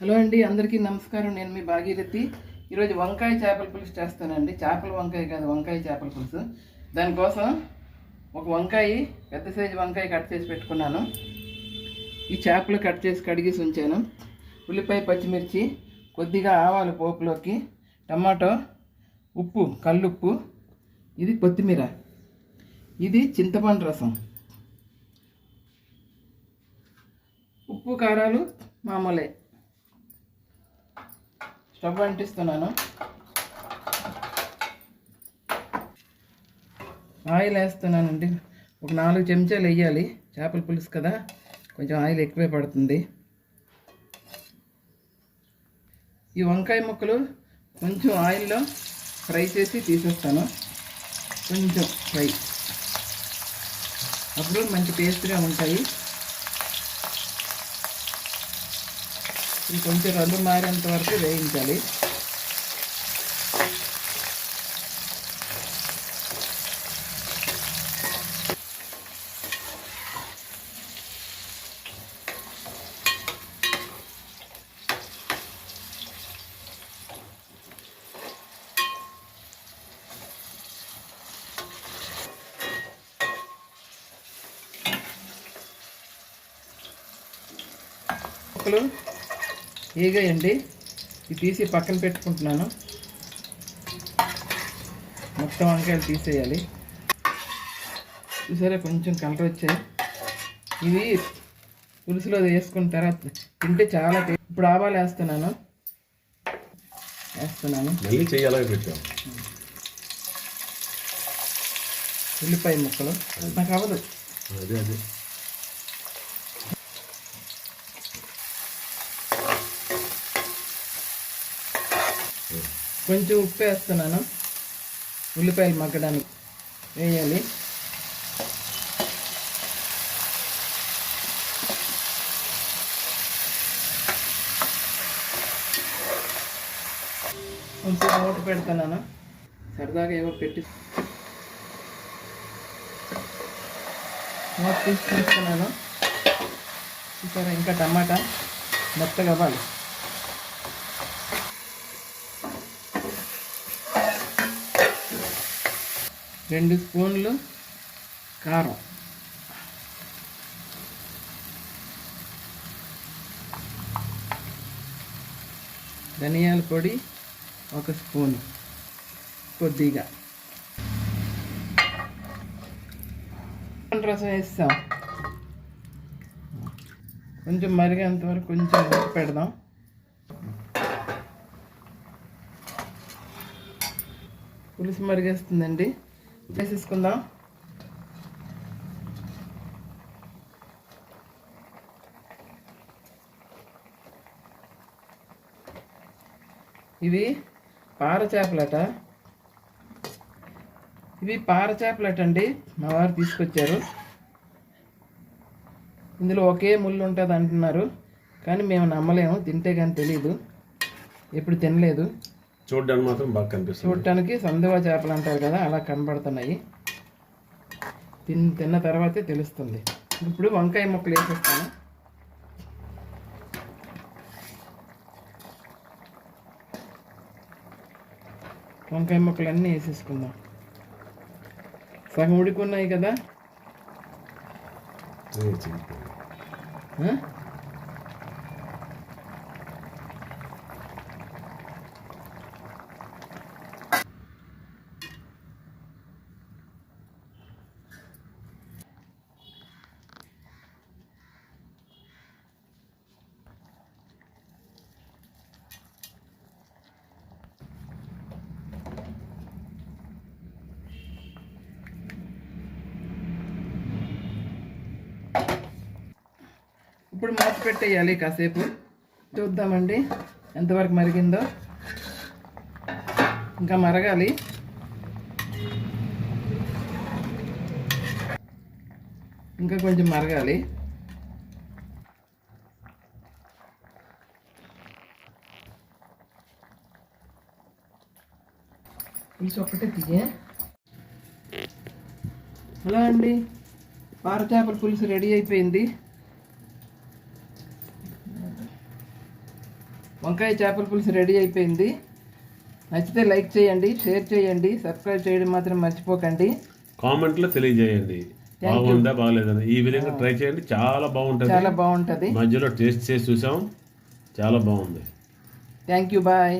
Hello అండి అందరికీ నమస్కారం. నేను మీ భాగీరథి. ఈరోజు వంకాయ చేపల పులుసు చేస్తానండి. చేపల వంకాయ కాదు వంకాయ చేపల పులుసు. దానికోసం ఒక వంకాయ పెద్ద సైజు వంకాయ కట్ చేసి పెట్టుకున్నాను. ఈ చేపలు కట్ చేసి కడిగేసి ఉంచాను. ఉల్లిపాయ పచ్చిమిర్చి కొద్దిగా ఆవాలు పోపులోకి టమాటో ఉప్పు కల్లుప్పు. ఇది కొత్తిమీర. ఇది చింతపండు రసం. ఉప్పు కారాలు మామూలే. స్టవ్ అంటిస్తున్నాను. ఆయిల్ వేస్తున్నానండి. ఒక నాలుగు చెంచాలు వేయాలి. చేపల పులుసు కదా కొంచెం ఆయిల్ ఎక్కువే పడుతుంది. ఈ వంకాయ ముక్కలు కొంచెం ఆయిల్లో ఫ్రై చేసి తీసేస్తాను. కొంచెం ఫ్రై. అప్పుడు మంచి టేస్ట్గా ఉంటాయి. ఇది కొంచెం రంగు మారేంత వరకు వేయించాలి. ముక్కలు ఏగాయండి ఇది తీసి పక్కన పెట్టుకుంటున్నాను. మొత్తం వంకాయలు తీసేయాలి. చూసారా కొంచెం కలర్ వచ్చాయి. ఇవి పులుసులో వేసుకున్న తర్వాత తింటే చాలా ఇప్పుడు ఆవాలు వేస్తున్నాను. వేస్తున్నాను. ఉల్లిపాయ ముక్కలు. నాకు అవ్వదు. అదే అదే. కొంచెం ఉప్పు వేస్తున్నాను. ఉల్లిపాయలు మగ్గడానికి వేయాలి. కొంచెం మూత పెడుతున్నాను. సరదాగా ఏవో పెట్టి మూత తీసి చూసారా ఇంకా టమాటా మెత్తగా అవ్వాలి. రెండు స్పూన్లు కారం. ధనియాల పొడి ఒక స్పూన్ కొద్దిగా. రసం వేస్తాం. కొంచెం మరిగేంత వరకు కొంచెం ఉప్పు పెడదాం. పులుసు మరిగేస్తుందండి. వేసేసుకుందాం. ఇవి పార చేపలట ఇవి పార చేపలట అండి మా వారు తీసుకొచ్చారు. ఇందులో ఒకే ముళ్ళు ఉంటుంది అంటున్నారు కానీ మేము నమ్మలేము. తింటే కానీ తెలియదు ఎప్పుడు తినలేదు. చూడడానికి మాత్రం బాగా కనిపిస్తుంది. చూడటానికి సందువా చేపలు అంటారు కదా అలా కనబడుతున్నాయి. తిన్ తిన్న తర్వాతే తెలుస్తుంది. ఇప్పుడు వంకాయ ముక్కలు వేసేస్తాను. వంకాయ ముక్కలు అన్నీ వేసేసుకుందాం. సగం ఉడికున్నాయి కదా. ఇప్పుడు మూత పెట్టేయాలి కాసేపు. చూద్దామండి ఎంతవరకు మరిగిందో. ఇంకా మరగాలి. ఇంకా కొంచెం మరగాలి. పులుసు ఒక్కటే తీయ. హలో అండి? పారచేపల పులుసు రెడీ అయిపోయింది. వంకాయ చేపల పులుసు రెడీ అయిపోయింది. నచ్చితే లైక్ చేయండి షేర్ చేయండి సబ్స్క్రైబ్ చేయడం మాత్రం మర్చిపోకండి. కామెంట్లో తెలియజేయండి. బాగుందా బాగలేదని ఈ విధంగా ట్రై చేయండి చాలా బాగుంటుంది. చాలా బాగుంటుంది. మధ్యలో టేస్ట్ చేసి చూసాం చాలా బాగుంది. Thank you bye